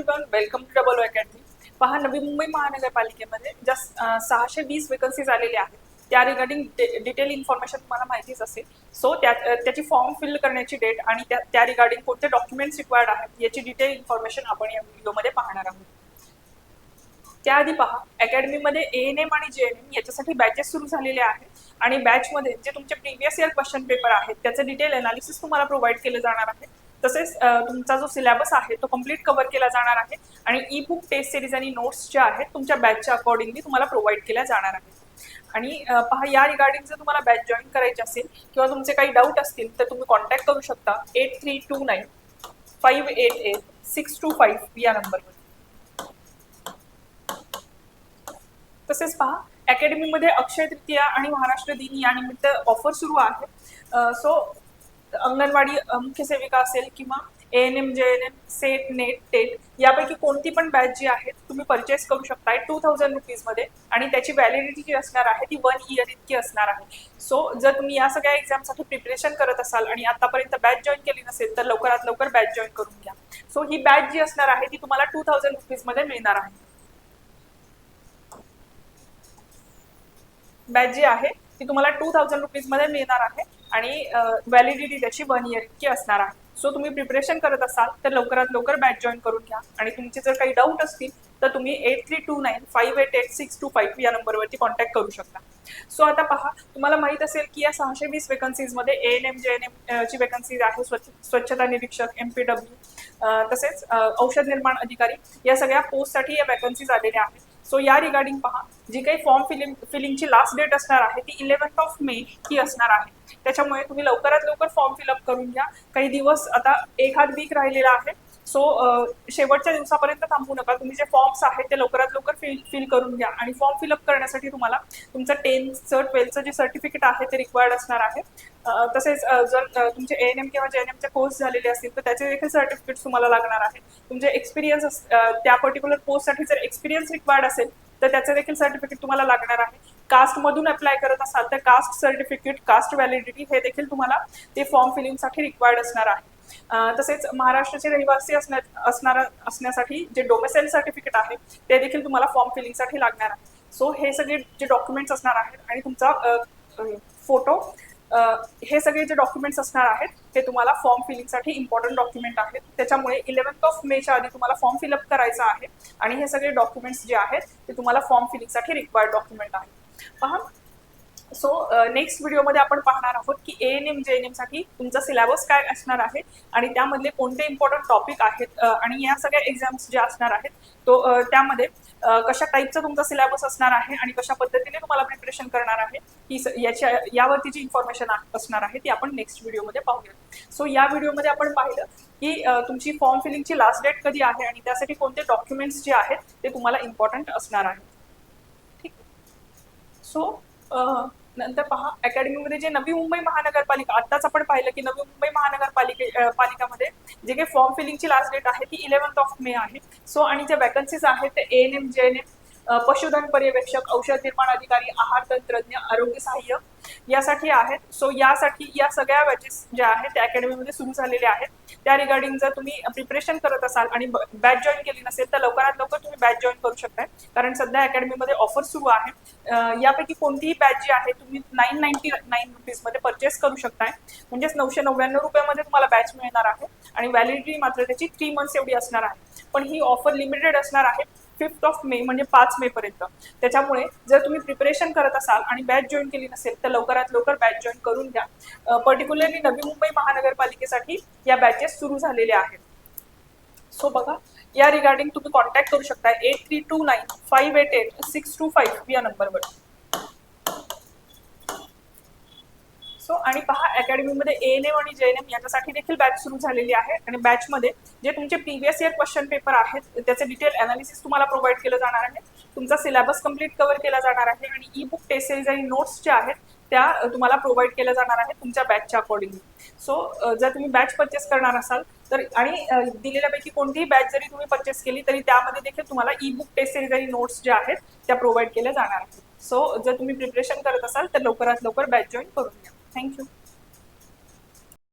Everyone welcome to double academy पहा नवी मुंबई महानगरपालिकेमध्ये ज्या सहाशे वीस वेकन्सीज आलेल्या आहेत. त्या रिगार्डिंग डिटेल इन्फॉर्मेशन तुम्हाला माहितीच असेल. सो त्या त्याची फॉर्म फिल करण्याची डेट आणि त्या त्या रिगार्डिंग कोणते डॉक्युमेंट्स रिक्वायर्ड आहेत याची डिटेल इन्फॉर्मेशन आपण या व्हिडिओमध्ये पाहणार आहोत. त्याआधी पहा अकॅडमीमध्ये ए एन एम आणि जे एन एम याच्यासाठी बॅचेस सुरू झालेले आहेत. आणि बॅचमध्ये जे तुमचे प्रिव्हियस इयर क्वेश्चन पेपर आहेत त्याचं डिटेल अनालिसिस तुम्हाला प्रोव्हाइड केलं जाणार आहे. तसेच तुमचा जो सिलेबस आहे तो कंप्लीट कव्हर केला जाणार आहे आणि ई बुक टेस्ट सिरीज आणि नोट्स ज्या आहेत तुमच्या बॅचच्या अकॉर्डिंगली तुम्हाला प्रोव्हाइड केल्या जाणार आहेत. आणि पहा या रिगार्डिंग जर तुम्हाला बॅच जॉईन करायची असेल किंवा तुमचे काही डाऊट असतील तर तुम्ही कॉन्टॅक्ट करू शकता eight three two nine five eight eight six two five या नंबरवर तसेच पहा अकॅडमीमध्ये अक्षय तृतीया आणि महाराष्ट्र दिन या निमित्त ऑफर सुरू आहे. सो अंगणवाडी मुख्य सेविका असेल किंवा A N M J N M SET NET TET यापैकी कोणती पण बॅच जी आहे तुम्ही परचेस करू शकताय टू थाउजंड रुपीजमध्ये आणि त्याची व्हॅलिडिटी जी असणार आहे ती वन इयर इतकी असणार आहे. सो जर तुम्ही या सगळ्या एक्झामसाठी प्रिपरेशन करत असाल आणि आतापर्यंत बॅच जॉईन केली नसेल तर लवकरात लवकर बॅच जॉईन करून घ्या. सो ही बॅच जी असणार आहे ती तुम्हाला टू थाउजंड रुपीजमध्ये मिळणार आहे. बॅच जी आहे ती तुम्हाला टू थाउजंड रुपीजमध्ये मिळणार आहे. आणि व्हॅलिडिटी त्याची वन इयर इतकी असणार आहे. सो तुम्ही प्रिपरेशन करत असाल तर लवकरात लवकर बॅच जॉईन करून घ्या. आणि तुमचे जर काही डाऊट असतील तर तुम्ही eight three two nine five eight eight six two five या नंबरवरती कॉन्टॅक्ट करू शकता. सो आता पहा तुम्हाला माहीत असेल की या सहाशे वीस वेकन्सीजमध्ये A N M J N M ची वेकन्सीज आहे स्वच्छ स्वच्छता निरीक्षक एम पी डब्ल्यू तसेच औषध निर्माण अधिकारी या सगळ्या पोस्टसाठी या वॅकन्सीज आलेल्या आहेत. सो या रिगार्डिंग पहा जी काही फॉर्म फिलिंग फिलिंगची लास्ट डेट असणार आहे ती इलेव्हन्थ ऑफ मे ही असणार आहे. त्याच्यामुळे तुम्ही लवकरात लवकर फॉर्म फिलअप करून घ्या. काही दिवस आता एखाद वीक राहिलेला आहे. सो शेवटच्या दिवसापर्यंत थांबू नका. तुम्ही जे फॉर्म्स आहेत ते लवकरात लवकर फिल फिल करून घ्या. आणि फॉर्म फिलअप करण्यासाठी तुम्हाला तुमचं टेन्थचं ट्वेल्थचं जे सर्टिफिकेट आहे ते रिक्वायर्ड असणार आहे. तसेच जर तुमचे ए एन एम किंवा जे एन एमचे कोर्स झालेले असतील तर त्याचे देखील सर्टिफिकेट तुम्हाला लागणार आहे तुमचे एक्सपिरियन्स त्या पर्टिक्युलर पोस्टसाठी जर एक्सपिरियन्स रिक्वायर्ड असेल तर त्याचे देखील सर्टिफिकेट तुम्हाला लागणार आहे. कास्टमधून अप्लाय करत असाल तर कास्ट सर्टिफिकेट कास्ट व्हॅलिडिटी हे देखील तुम्हाला ते फॉर्म फिलिंगसाठी रिक्वायर्ड असणार आहे. तसेच महाराष्ट्राचे रहिवासी असण्या असणार असण्यासाठी जे डोमेसाईल सर्टिफिकेट आहे ते देखील तुम्हाला फॉर्म फिलिंगसाठी लागणार आहे. सो हे सगळे जे डॉक्युमेंट्स असणार आहेत आणि तुमचा फोटो हे सगळे जे डॉक्युमेंट्स असणार आहेत ते तुम्हाला फॉर्म फिलिंगसाठी इम्पॉर्टंट डॉक्युमेंट आहेत. त्याच्यामुळे इलेव्हन्थ ऑफ मेच्या आधी तुम्हाला फॉर्म फिलअप करायचा आहे आणि हे सगळे डॉक्युमेंट्स जे आहेत ते तुम्हाला फॉर्म फिलिंगसाठी रिक्वायर्ड डॉक्युमेंट आहेत पहा सो नेक्स्ट व्हिडिओमध्ये आपण पाहणार आहोत की A N M J N एमसाठी तुमचा सिलेबस काय असणार आहे आणि त्यामधले कोणते इम्पॉर्टंट टॉपिक आहेत uh, आणि या सगळ्या एक्झाम्स ज्या असणार आहेत तो uh, त्यामध्ये uh, कशा टाईपचा तुमचा सिलेबस असणार आहे आणि कशा पद्धतीने तुम्हाला प्रिपरेशन करणार आहे ही याच्या यावरती जी इन्फॉर्मेशन असणार आहे ती आपण नेक्स्ट व्हिडिओमध्ये पाहूया. सो या व्हिडिओमध्ये आपण पाहिलं की तुमची फॉर्म फिलिंगची लास्ट डेट कधी आहे आणि त्यासाठी कोणते डॉक्युमेंट्स जे आहेत ते तुम्हाला इम्पॉर्टंट असणार आहे. ठीक. सो नंतर पहा अकॅडमीमध्ये जे नवी मुंबई महानगरपालिका आत्ताच आपण पाहिलं की नवी मुंबई महानगरपालिके पालिकामध्ये जे काही फॉर्म फिलिंगची लास्ट डेट आहे ती इलेव्हन्थ ऑफ मे आहे. सो आणि ज्या वॅकन्सीज आहेत ते N M J N M पशुधन पर्यवेक्षक औषध निर्माण अधिकारी आहार तंत्रज्ञ आरोग्य सहाय्यक यासाठी आहेत. सो यासाठी या सगळ्या बॅचेस ज्या आहेत त्या अकॅडमीमध्ये सुरू झालेल्या आहेत. त्या रिगार्डिंग जर तुम्ही प्रिपरेशन करत असाल आणि बॅच जॉईन केली नसेल तर लवकरात लवकर तुम्ही बॅच जॉईन करू शकताय. कारण सध्या अकॅडमीमध्ये ऑफर सुरू आहे यापैकी कोणतीही बॅच जी आहे तुम्ही नाईन नाईन्टी नाईन रुपीजमध्ये परचेस करू शकताय. म्हणजेच नऊशे नव्याण्णव रुपयामध्ये तुम्हाला बॅच मिळणार आहे. आणि व्हॅलिडिटी मात्र त्याची थ्री मंथ्स एवढी असणार आहे. पण ही ऑफर लिमिटेड असणार आहे. फिफ्थ ऑफ मे म्हणजे पाच मे पर्यंत. त्याच्यामुळे जर तुम्ही प्रिपरेशन करत असाल आणि बॅच जॉईन केली नसेल तर लवकरात लवकर बॅच जॉईन करून घ्या. पर्टिक्युलरली नवी मुंबई महानगरपालिकेसाठी या बॅचेस सुरू झालेल्या आहेत. सो बघा या रिगार्डिंग तुम्ही कॉन्टॅक्ट करू शकता. Eight three two nine five eight eight six two five या नंबरवर सो आणि पहा अकॅडमीमध्ये ए एन एम आणि जे एन एम याच्यासाठी देखील बॅच सुरू झालेली आहे. आणि बॅचमध्ये जे तुमचे प्रिव्हियस इयर क्वेश्चन पेपर आहेत त्याचे डिटेल अनालिसिस तुम्हाला प्रोव्हाइड केलं जाणार आहे. तुमचा सिलेबस कंप्लीट कव्हर केला जाणार आहे. आणि ई बुक टेसेज आणि नोट्स ज्या आहेत त्या तुम्हाला प्रोव्हाइड केल्या जाणार आहेत तुमच्या बॅचच्या अकॉर्डिंगली सो जर तुम्ही बॅच परचेस करणार असाल तर आणि दिलेल्यापैकी कोणतीही बॅच जरी तुम्ही परचेस केली तरी त्यामध्ये देखील तुम्हाला ई बुक टेस्ट सिरीज आणि नोट्स ज्या आहेत त्या प्रोव्हाइड केल्या जाणार आहेत. सो जर तुम्ही प्रिपरेशन करत असाल तर लवकरात लवकर बॅच जॉईन करून घ्या. Thank you.